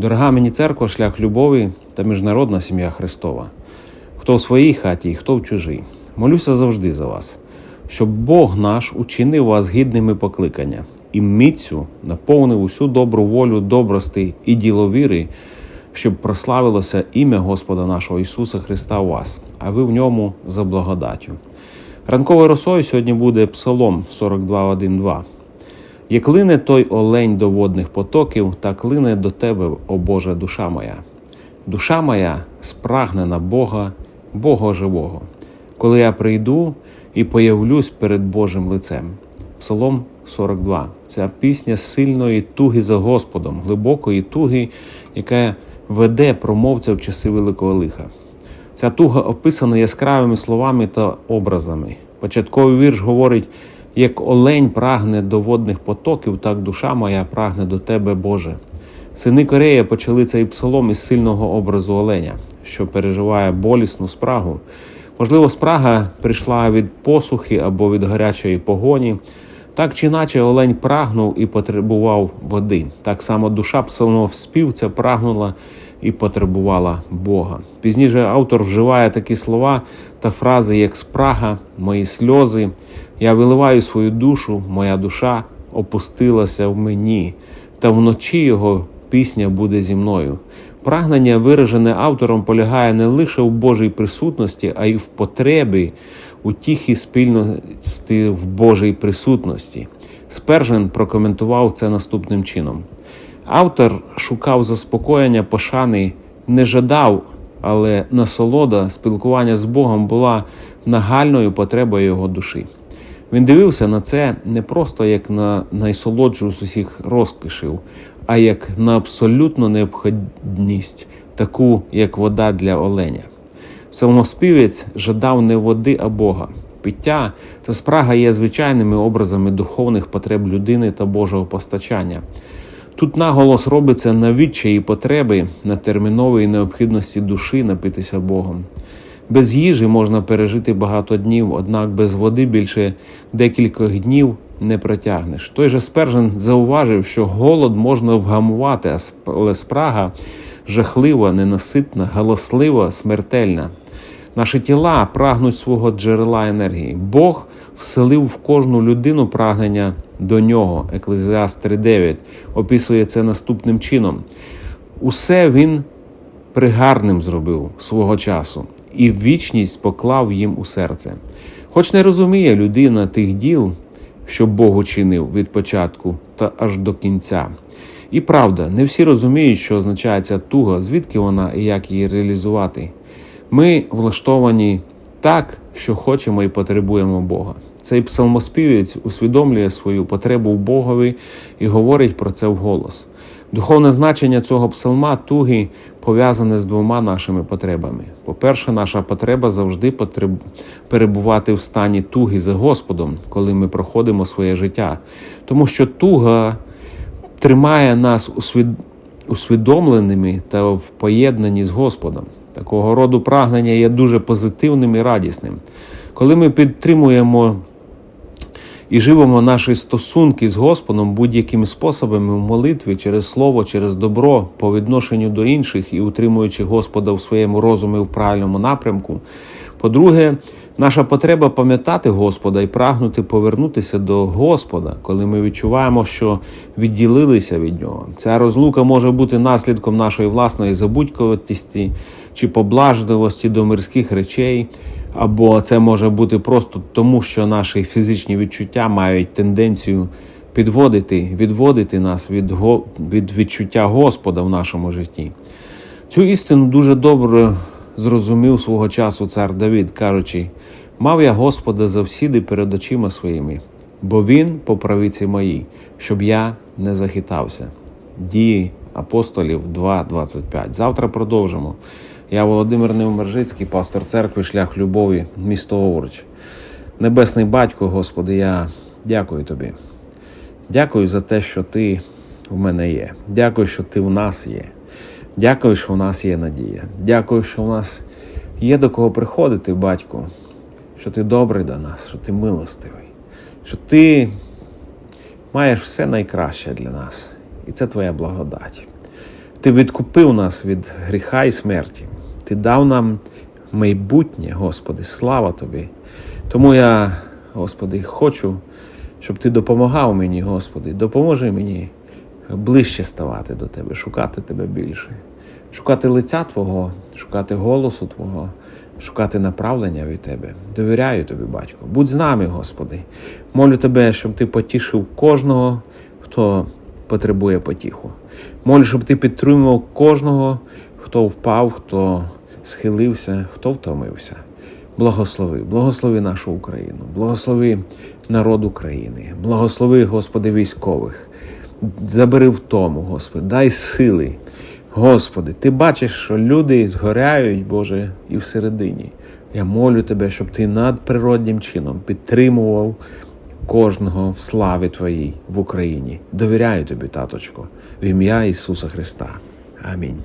Дорога мені церква, шлях любові та міжнародна сім'я Христова. Хто в своїй хаті, хто в чужій. Молюся завжди за вас, щоб Бог наш учинив вас гідними покликання і міцю наповнив усю добру волю, добрости і діло віри, щоб прославилося ім'я Господа нашого Ісуса Христа у вас, а ви в ньому за благодаттю. Ранковою росою сьогодні буде Псалом 42.1.2. Як лине той олень до водних потоків, так лине до тебе, о Божа душа моя. Душа моя спрагне на Бога, Бога живого, коли я прийду і появлюсь перед Божим лицем. Псалом 42. Ця пісня сильної туги за Господом, глибокої туги, яка веде промовця в часи великого лиха. Ця туга описана яскравими словами та образами. Початковий вірш говорить: як олень прагне до водних потоків, так душа моя прагне до тебе, Боже. Сини Корея почали цей псалом із сильного образу оленя, що переживає болісну спрагу. Можливо, спрага прийшла від посухи або від гарячої погоні. Так чи іначе олень прагнув і потребував води. Так само душа псалмоспівця прагнула і потребувала Бога. Пізніше автор вживає такі слова та фрази, як спрага, мої сльози. Я виливаю свою душу, моя душа опустилася в мені, та вночі його пісня буде зі мною. Прагнення, виражене автором, полягає не лише в Божій присутності, а й в потребі утіхи спільності в Божій присутності. Спержен прокоментував це наступним чином. Автор шукав заспокоєння пошани, не жадав, але насолода спілкування з Богом була нагальною потребою його душі. Він дивився на це не просто як на найсолодшу з усіх розкошів, а як на абсолютну необхідність, таку як вода для оленя. Псалмоспівець жадав не води, а Бога. Пиття та спрага є звичайними образами духовних потреб людини та Божого постачання. Тут наголос робиться на відчаї потреби, на терміновій необхідності душі напитися Богом. Без їжі можна пережити багато днів, однак без води більше декількох днів не протягнеш. Той же Спержен зауважив, що голод можна вгамувати, але спрага жахлива, ненаситна, галаслива, смертельна. Наші тіла прагнуть свого джерела енергії. Бог вселив в кожну людину прагнення до нього. Еклезіаст 3.9 описує це наступним чином. Усе він пригарним зробив свого часу, і вічність поклав їм у серце. Хоч не розуміє людина тих діл, що Бог учинив від початку та аж до кінця. І правда, не всі розуміють, що означає ця туга, звідки вона і як її реалізувати. Ми влаштовані так, що хочемо і потребуємо Бога. Цей псалмоспівець усвідомлює свою потребу в Богові і говорить про це вголос. Духовне значення цього псалма туги пов'язане з двома нашими потребами. По-перше, наша потреба завжди потреб... перебувати в стані туги за Господом, коли ми проходимо своє життя, тому що туга тримає нас у усвід... усвідомленими та в поєднанні з Господом. Такого роду прагнення є дуже позитивним і радісним. Коли ми підтримуємо і живемо наші стосунки з Господом будь-якими способами в молитві через слово, через добро по відношенню до інших і утримуючи Господа в своєму розумі в правильному напрямку. По-друге, наша потреба пам'ятати Господа і прагнути повернутися до Господа, коли ми відчуваємо, що відділилися від Нього. Ця розлука може бути наслідком нашої власної забудьковості чи поблажливості до мирських речей. Або це може бути просто тому, що наші фізичні відчуття мають тенденцію підводити, відводити нас від від відчуття Господа в нашому житті. Цю істину дуже добре зрозумів свого часу цар Давид, кажучи: мав я Господа завсіди перед очима своїми, бо Він по правиці моїй, щоб я не захитався. Дії апостолів 2.25. Завтра продовжимо. Я Володимир Невмержицький, пастор церкви, шлях любові, місто Овруч. Небесний батько, Господи, я дякую тобі. Дякую за те, що ти в мене є. Дякую, що ти в нас є. Дякую, що в нас є надія. Дякую, що в нас є до кого приходити, батько, що ти добрий до нас, що ти милостивий, що ти маєш все найкраще для нас. І це твоя благодать. Ти відкупив нас від гріха і смерті. Ти дав нам майбутнє, Господи, слава Тобі. Тому я, Господи, хочу, щоб Ти допомагав мені, Господи, допоможи мені ближче ставати до Тебе, шукати Тебе більше, шукати лиця Твого, шукати голосу Твого, шукати направлення від Тебе. Довіряю Тобі, батько. Будь з нами, Господи. Молю Тебе, щоб Ти потішив кожного, хто потребує потіху. Молю, щоб Ти підтримував кожного, хто впав, хто схилився, хто втомився. Благослови, благослови нашу Україну, благослови народ України, благослови, Господи, військових. Забери втому, Господи, дай сили. Господи, Ти бачиш, що люди згоряють, Боже, і всередині. Я молю Тебе, щоб Ти надприроднім чином підтримував кожного в славі Твоїй в Україні. Довіряю Тобі, таточко, в ім'я Ісуса Христа. Амінь.